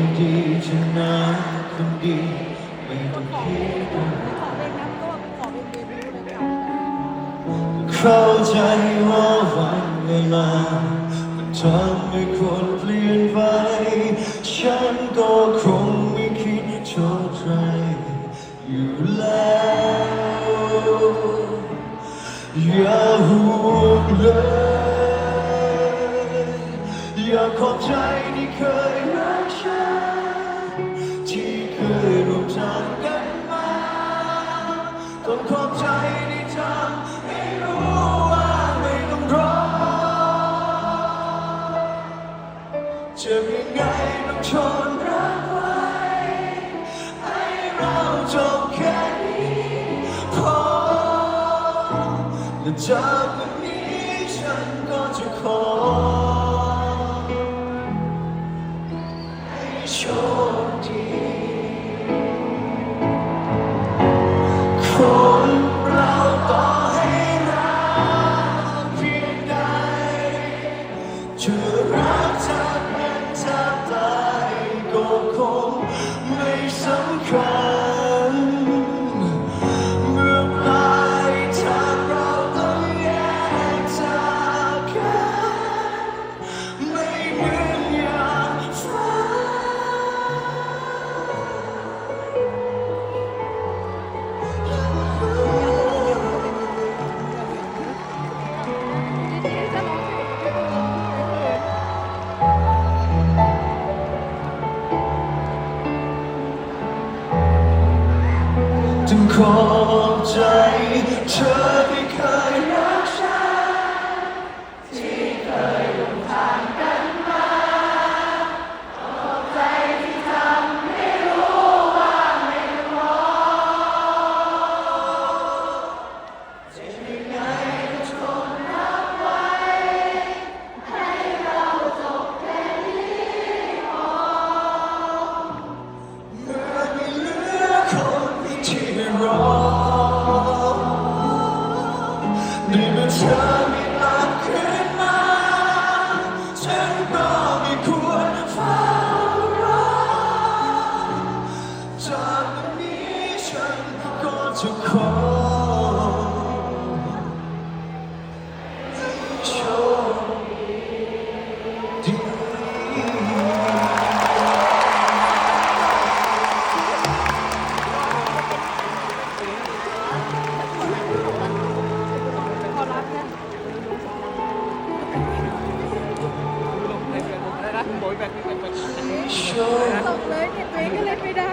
นดีชนะคนดีไม่ต้องคิดอเพลงนั้นก็ขอเพลงเดบิวต์เลยค่ะเข้าใจว่าวันเวลามันทำให้คนเปลี่ยนไป ฉันก็คงไม่คิดโทษใครอยู่แล้วอย่าห่วงเลยอย่าขอบใจที่เคย ต้องขอบใจที่ทำให้รู้ว่าไม่ต้องรอจะยังไงต้องทนรักไว้ ให้เราจบแค่นี้พอและจากวันนี้ฉันก็จะขอให้โชคดี คนเราต่อให้รักเพียงใดจะรักเธอเป็นเธอตายก็คง จึงขอบใจเธอ นี่เมื่อเธอไม่ลับคืมาฉันก็ไม่ควรเฝ้จากนี้ฉันก็จะขอ ตกเลยเก็บตัวเองก็เลยไม่ได้